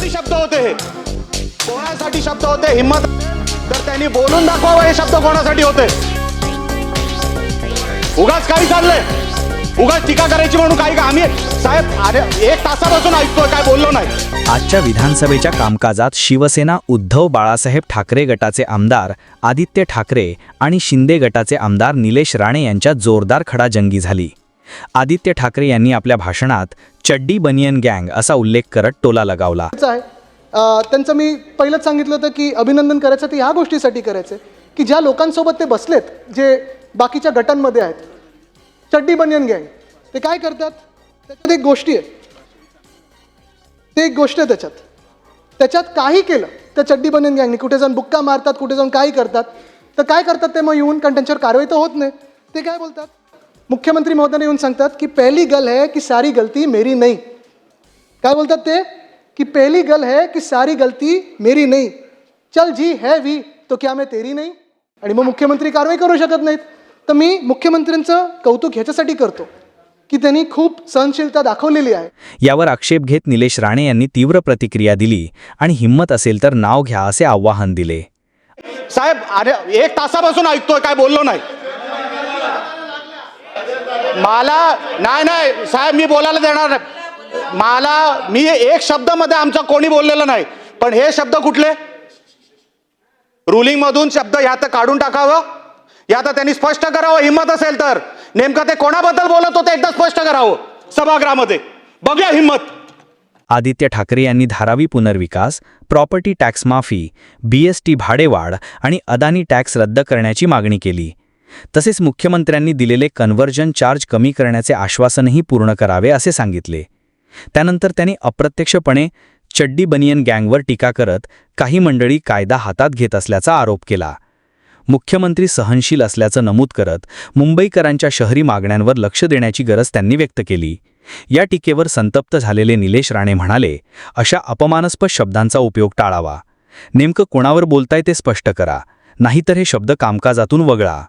कोणासाठी शब्द होते हे? कोणासाठी शब्द होते? हिम्मत तर त्यांनी बोलून दाखवावं हे शब्द कोणासाठी होते? उगाच काही चाललंय. उगाच टीका करायची म्हणून काही का आम्ही साहेब अरे एक तासापासून ऐकतोय काय बोललो नाही. आजच्या विधानसभेच्या कामकाजात शिवसेना उद्धव बाळासाहेब ठाकरे गटाचे आमदार आदित्य ठाकरे आणि शिंदे गटाचे आमदार निलेश राणे यांच्या जोरदार खडाजंगी झाली. आदित्य ठाकरे यांनी आपल्या भाषणात चड्डी बनियन गँग असा उल्लेख करत टोला लगावला. आहे. त्यांचं मी पहिलंच सांगितलं होतं की अभिनंदन करायचं ते ह्या गोष्टीसाठी करायचं. की ज्या लोकांसोबत ते बसलेत जे बाकीच्या गटांमध्ये आहेत चड्डी बनियन गँग ते काय करतात? त्याच्यात एक गोष्टी आहे ते एक गोष्ट आहे त्याच्यात. त्याच्यात काही केलं त्या चड्डी बनियन गँगनी. कुठे जाऊन बुक्का मारतात कुठे जाऊन काही करतात. तर काय करतात ते मग येऊन कारण त्यांच्यावर कारवाई तर होत नाही. ते काय बोलतात? मुख्यमंत्री महोदयाने येऊन सांगतात की पहिली गल है की सारी गलती मेरी नाही. काय बोलतात ते? की पहली गल है की सारी गलती मेरी नहीं. चल जी है भी तो क्या मैं तेरी नहीं? आणि मग मुख्यमंत्री कारवाई करू शकत नाहीत. तर मी मुख्यमंत्र्यांचं कौतुक ह्याच्यासाठी करतो की त्यांनी खूप सहनशीलता दाखवलेली आहे. यावर आक्षेप घेत निलेश राणे यांनी तीव्र प्रतिक्रिया दिली आणि हिंमत असेल तर नाव घ्या असे आव्हान दिले. साहेब अरे एक तासापासून ऐकतोय काय बोललो नाही. मला नाही नाही साहेब मी बोलायला देणार नाही. मला मी एक शब्दामध्ये आमचा कोणी बोललेलं नाही पण हे शब्द कुठले? रुलिंगमधून शब्द ह्या तर काढून टाकावं. या तर त्यांनी स्पष्ट करावं हिंमत असेल तर. नेमकं ते कोणाबद्दल बोलत होते एकदा स्पष्ट करावं सभागृहामध्ये. बघूया हिंमत. आदित्य ठाकरे यांनी धारावी पुनर्विकास प्रॉपर्टी टॅक्स माफी बीएसटी भाडेवाढ आणि अदानी टॅक्स रद्द करण्याची मागणी केली. तसेच मुख्यमंत्र्यांनी दिलेले कन्व्हर्जन चार्ज कमी करण्याचे आश्वासनही पूर्ण करावे असे सांगितले. त्यानंतर त्यांनी अप्रत्यक्षपणे चड्डी बनियन गँगवर टीका करत काही मंडळी कायदा हातात घेत असल्याचा आरोप केला. मुख्यमंत्री सहनशील असल्याचं नमूद करत मुंबईकरांच्या शहरी मागण्यांवर लक्ष देण्याची गरज त्यांनी व्यक्त केली. या टीकेवर संतप्त झालेले निलेश राणे म्हणाले अशा अपमानास्पद शब्दांचा उपयोग टाळावा. नेमकं कोणावर बोलताय ते स्पष्ट करा. नाहीतर हे शब्द कामकाजातून वगळा.